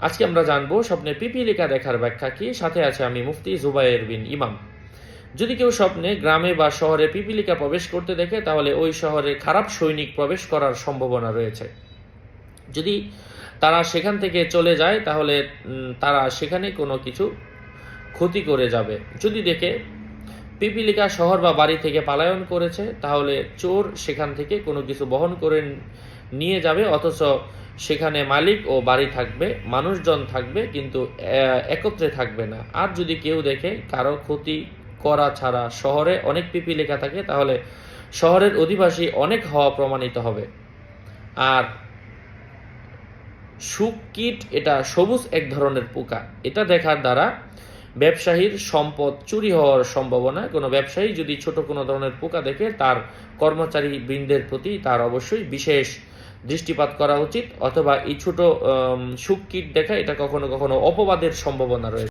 আজকে আমরা জানব স্বপ্নে পিপিলিকা দেখার ব্যাখ্যা কি? সাথে আছে আমি মুফতি জুবাইর বিন ইমাম। যদি কেউ স্বপ্নে গ্রামে বা শহরে পিপিলিকা প্রবেশ করতে দেখে, তাহলে ওই শহরে খারাপ সৈনিক প্রবেশ করার সম্ভাবনা রয়েছে। যদি তারা সেখান থেকে চলে যায়, তাহলে তারা সেখানে কোনো কিছু ক্ষতি করে যাবে। যদি দেখে পিপিলিকা শহর বা বাড়ি থেকে পালায়ন করেছে, তাহলে চোর সেখান থেকে কোনো কিছু বহন করে নিয়ে যাবে, অথচ সেখানে মালিক ও বাড়ি থাকবে, মানুষজন থাকবে, কিন্তু একত্রে থাকবে না। আর যদি কেউ দেখে কারও ক্ষতি করা ছাড়া শহরে অনেক পিপিলিকা থাকে, তাহলে শহরের অধিবাসী অনেক হওয়া প্রমাণিত হবে। আর সুকীট এটা সবুজ এক ধরনের পোকা। এটা দেখার দ্বারা ব্যবসায়ীর সম্পদ চুরি হওয়ার সম্ভাবনা। কোনো ব্যবসায়ী যদি ছোট কোনো ধরনের পোকা দেখে, তার কর্মচারী বৃন্দের প্রতি তার অবশ্যই বিশেষ দৃষ্টিপাত করা উচিত, অথবা এই ছোট সুখ কীট দেখা, এটা কখনো কখনো অপবাদের সম্ভাবনা রয়েছে।